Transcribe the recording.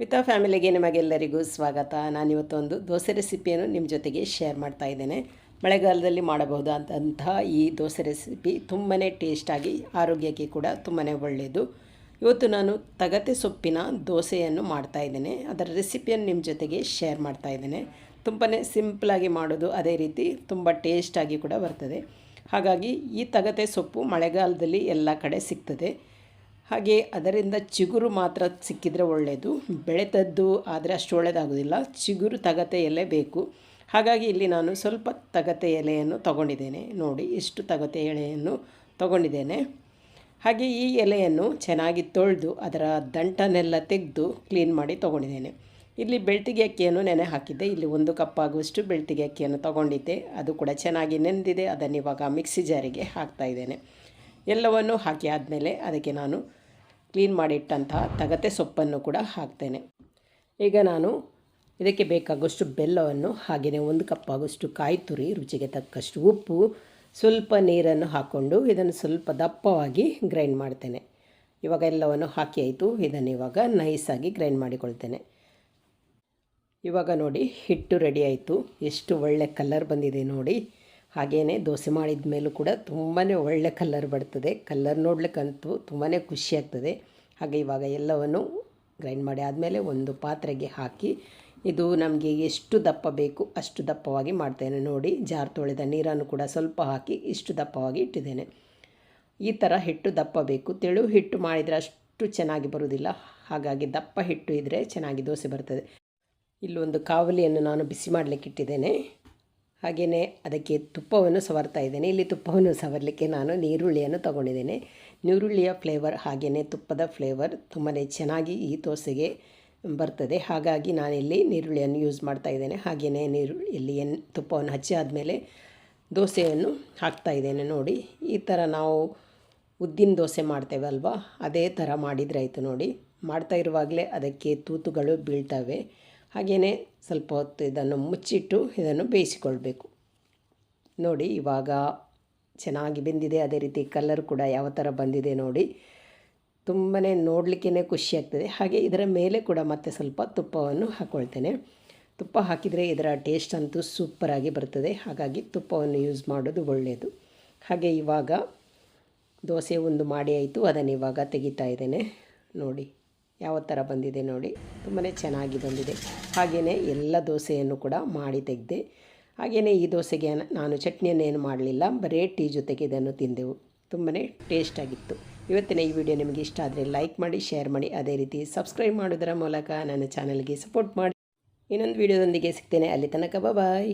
ವಿತಾ ಫ್ಯಾಮಿಲಿಗೆ ನಿಮಗೆಲ್ಲರಿಗೂ ಸ್ವಾಗತ. ನಾನಿವತ್ತೊಂದು ದೋಸೆ ರೆಸಿಪಿಯನ್ನು ನಿಮ್ಮ ಜೊತೆಗೆ ಶೇರ್ ಮಾಡ್ತಾ ಇದ್ದೇನೆ. ಮಳೆಗಾಲದಲ್ಲಿ ಮಾಡಬಹುದಾದಂತಹ ಈ ದೋಸೆ ರೆಸಿಪಿ ತುಂಬಾ ಟೇಸ್ಟಾಗಿ ಆರೋಗ್ಯಕ್ಕೆ ಕೂಡ ತುಂಬಾ ಒಳ್ಳೆಯದು ಇವತ್ತು ನಾನು ತಗತೆ ಸೊಪ್ಪಿನ ದೋಸೆಯನ್ನು ಮಾಡ್ತಾ ಇದ್ದೇನೆ. ಅದರ ರೆಸಿಪಿಯನ್ನು ನಿಮ್ಮ ಜೊತೆಗೆ ಶೇರ್ ಮಾಡ್ತಾ ಇದ್ದೇನೆ. ತುಂಬಾ ಸಿಂಪಲಾಗಿ ಮಾಡೋದು ಅದೇ ರೀತಿ ತುಂಬ ಟೇಸ್ಟಾಗಿ ಕೂಡ ಬರ್ತದೆ. ಹಾಗಾಗಿ ಈ ತಗತೆ ಸೊಪ್ಪು ಮಳೆಗಾಲದಲ್ಲಿ ಎಲ್ಲ ಕಡೆ ಸಿಗ್ತದೆ. ಹಾಗೆ ಅದರಿಂದ ಚಿಗುರು ಮಾತ್ರ ಸಿಕ್ಕಿದರೆ ಒಳ್ಳೆಯದು ಬೆಳೆತದ್ದು ಆದರೆ ಅಷ್ಟು ಒಳ್ಳೆಯದಾಗೋದಿಲ್ಲ ಚಿಗುರು ತಗತೆ ಎಲೆ ಬೇಕು. ಹಾಗಾಗಿ ಇಲ್ಲಿ ನಾನು ಸ್ವಲ್ಪ ತಗತೆ ಎಲೆಯನ್ನು ತಗೊಂಡಿದ್ದೇನೆ. ನೋಡಿ ಇಷ್ಟು ತಗತೆ ಎಲೆಯನ್ನು ತಗೊಂಡಿದ್ದೇನೆ. ಹಾಗೆ ಈ ಎಲೆಯನ್ನು ಚೆನ್ನಾಗಿ ತೊಳೆದು ಅದರ ದಂಟನೆಲ್ಲ ತೆಗೆದು ಕ್ಲೀನ್ ಮಾಡಿ ತೊಗೊಂಡಿದ್ದೇನೆ. ಇಲ್ಲಿ ಬೆಳ್ತಿಗೆ ಅಕ್ಕಿಯನ್ನು ನೆನೆ ಹಾಕಿದ್ದೆ. ಇಲ್ಲಿ ಒಂದು ಕಪ್ ಆಗುವಷ್ಟು ಬೆಳ್ತಿಗೆ ಅಕ್ಕಿಯನ್ನು ತೊಗೊಂಡಿದ್ದೆ. ಅದು ಕೂಡ ಚೆನ್ನಾಗಿ ನೆಂದಿದೆ. ಅದನ್ನು ಇವಾಗ ಮಿಕ್ಸಿ ಜಾರಿಗೆ ಹಾಕ್ತಾ ಇದ್ದೇನೆ. ಎಲ್ಲವನ್ನು ಹಾಕಿ ಆದಮೇಲೆ ಅದಕ್ಕೆ ನಾನು ಕ್ಲೀನ್ ಮಾಡಿಟ್ಟಂತಹ ತಗತೆ ಸೊಪ್ಪನ್ನು ಕೂಡ ಹಾಕ್ತೇನೆ. ಈಗ ನಾನು ಇದಕ್ಕೆ ಬೇಕಾಗುವಷ್ಟು ಬೆಲ್ಲವನ್ನು ಹಾಗೆಯೇ ಒಂದು ಕಪ್ ಆಗುವಷ್ಟು ಕಾಯಿ ತುರಿ, ರುಚಿಗೆ ತಕ್ಕಷ್ಟು ಉಪ್ಪು, ಸ್ವಲ್ಪ ನೀರನ್ನು ಹಾಕ್ಕೊಂಡು ಇದನ್ನು ಸ್ವಲ್ಪ ದಪ್ಪವಾಗಿ ಗ್ರೈಂಡ್ ಮಾಡ್ತೇನೆ. ಇವಾಗ ಎಲ್ಲವನ್ನು ಹಾಕಿ ಆಯಿತು. ಇದನ್ನು ಇವಾಗ ನೈಸಾಗಿ ಗ್ರೈಂಡ್ ಮಾಡಿಕೊಳ್ತೇನೆ. ಇವಾಗ ನೋಡಿ ಹಿಟ್ಟು ರೆಡಿ ಆಯಿತು. ಎಷ್ಟು ಒಳ್ಳೆ ಕಲರ್ ಬಂದಿದೆ ನೋಡಿ. ಹಾಗೆಯೇ ದೋಸೆ ಮಾಡಿದ ಮೇಲೂ ಕೂಡ ತುಂಬಾ ಒಳ್ಳೆ ಕಲ್ಲರ್ ಬರ್ತದೆ. ಕಲ್ಲರ್ ನೋಡ್ಲಿಕ್ಕಂತೂ ತುಂಬಾ ಖುಷಿಯಾಗ್ತದೆ ಹಾಗೆ ಇವಾಗ ಎಲ್ಲವನ್ನು ಗ್ರೈಂಡ್ ಮಾಡಿ ಆದಮೇಲೆ ಒಂದು ಪಾತ್ರೆಗೆ ಹಾಕಿ ಇದು ನಮಗೆ ಎಷ್ಟು ದಪ್ಪ ಬೇಕು ಅಷ್ಟು ದಪ್ಪವಾಗಿ ಮಾಡ್ತೇನೆ ನೋಡಿ. ಜಾರ್ ತೊಳೆದ ನೀರನ್ನು ಕೂಡ ಸ್ವಲ್ಪ ಹಾಕಿ ಇಷ್ಟು ದಪ್ಪವಾಗಿ ಇಟ್ಟಿದ್ದೇನೆ. ಈ ಥರ ಹಿಟ್ಟು ದಪ್ಪ ಬೇಕು. ತೆಳು ಹಿಟ್ಟು ಮಾಡಿದರೆ ಅಷ್ಟು ಚೆನ್ನಾಗಿ ಬರುವುದಿಲ್ಲ. ಹಾಗಾಗಿ ದಪ್ಪ ಹಿಟ್ಟು ಇದ್ದರೆ ಚೆನ್ನಾಗಿ ದೋಸೆ ಬರ್ತದೆ. ಇಲ್ಲೊಂದು ಕಾವಲಿಯನ್ನು ನಾನು ಬಿಸಿ ಮಾಡಲಿಕ್ಕೆ ಇಟ್ಟಿದ್ದೇನೆ. ಹಾಗೆಯೇ ಅದಕ್ಕೆ ತುಪ್ಪವನ್ನು ಸವರ್ತಾ ಇದ್ದೇನೆ. ಇಲ್ಲಿ ತುಪ್ಪವನ್ನು ಸವರಲಿಕ್ಕೆ ನಾನು ನೀರುಳ್ಳಿಯನ್ನು ತಗೊಂಡಿದ್ದೇನೆ. ನೀರುಳ್ಳಿಯ ಫ್ಲೇವರ್ ಹಾಗೆಯೇ ತುಪ್ಪದ ಫ್ಲೇವರ್ ತುಂಬಾ ಚೆನ್ನಾಗಿ ಈ ದೋಸೆಗೆ ಬರ್ತದೆ. ಹಾಗಾಗಿ ನಾನಿಲ್ಲಿ ನೀರುಳ್ಳಿಯನ್ನು ಯೂಸ್ ಮಾಡ್ತಾ ಇದ್ದೇನೆ. ಹಾಗೆಯೇ ನೀರುಳ್ಳಿಯಲ್ಲಿ ಎನ್, ತುಪ್ಪವನ್ನು ಹಚ್ಚಿ ಆದಮೇಲೆ ದೋಸೆಯನ್ನು ಹಾಕ್ತಾ ಇದ್ದೇನೆ ನೋಡಿ. ಈ ಥರ ನಾವು ಉದ್ದಿನ ದೋಸೆ ಮಾಡ್ತೇವಲ್ವ ಅದೇ ಥರ ಮಾಡಿದರೆ ಆಯಿತು ನೋಡಿ. ಮಾಡ್ತಾ ಇರುವಾಗಲೇ ಅದಕ್ಕೆ ತೂತುಗಳು ಬೀಳ್ತವೆ. ಹಾಗೆಯೇ ಸ್ವಲ್ಪ ಹೊತ್ತು ಇದನ್ನು ಮುಚ್ಚಿಟ್ಟು ಇದನ್ನು ಬೇಯಿಸಿಕೊಳ್ಬೇಕು. ನೋಡಿ, ಇವಾಗ ಚೆನ್ನಾಗಿ ಬೆಂದಿದೆ. ಅದೇ ರೀತಿ ಕಲರ್ ಕೂಡ ಯಾವ ಥರ ಬಂದಿದೆ ನೋಡಿ. ತುಂಬಾ ನೋಡಲಿಕ್ಕೇ ಖುಷಿಯಾಗ್ತದೆ ಹಾಗೆ ಇದರ ಮೇಲೆ ಕೂಡ ಮತ್ತೆ ಸ್ವಲ್ಪ ತುಪ್ಪವನ್ನು ಹಾಕ್ಕೊಳ್ತೇನೆ ತುಪ್ಪ ಹಾಕಿದರೆ ಇದರ ಟೇಸ್ಟ್ ಅಂತೂ ಸೂಪರಾಗಿ ಬರ್ತದೆ. ಹಾಗಾಗಿ ತುಪ್ಪವನ್ನು ಯೂಸ್ ಮಾಡೋದು ಒಳ್ಳೆಯದು. ಹಾಗೆ ಇವಾಗ ದೋಸೆ ಒಂದು ಮಾಡಿ ಆಯಿತು. ಅದನ್ನು ಇವಾಗ ತೆಗಿತಾ ಇದ್ದೇನೆ. ನೋಡಿ. ಯಾವ ಥರ ಬಂದಿದೆ ನೋಡಿ. ತುಂಬಾ ಚೆನ್ನಾಗಿ ಬಂದಿದೆ. ಹಾಗೆಯೇ ಎಲ್ಲ ದೋಸೆಯನ್ನು ಕೂಡ ಮಾಡಿ ತೆಗೆದೆ ಹಾಗೆಯೇ ಈ ದೋಸೆಗೆ ನಾನು ಚಟ್ನಿಯನ್ನೇನು ಮಾಡಲಿಲ್ಲ. ಬರೇ ಟೀ ಜೊತೆಗೆ ಇದನ್ನು ತಿಂದೆವು. ತುಂಬಾ ಟೇಸ್ಟಾಗಿತ್ತು ಇವತ್ತಿನ ಈ ವಿಡಿಯೋ ನಿಮಗೆ ಇಷ್ಟ ಆದರೆ ಲೈಕ್ ಮಾಡಿ ಶೇರ್ ಮಾಡಿ. ಅದೇ ರೀತಿ ಸಬ್ಸ್ಕ್ರೈಬ್ ಮಾಡೋದರ ಮೂಲಕ ನನ್ನ ಚಾನಲ್ಗೆ ಸಪೋರ್ಟ್ ಮಾಡಿ. ಇನ್ನೊಂದು ವಿಡಿಯೋದೊಂದಿಗೆ ಸಿಗ್ತೇನೆ. ಅಲ್ಲಿ ತನಕ ಬಾಯ್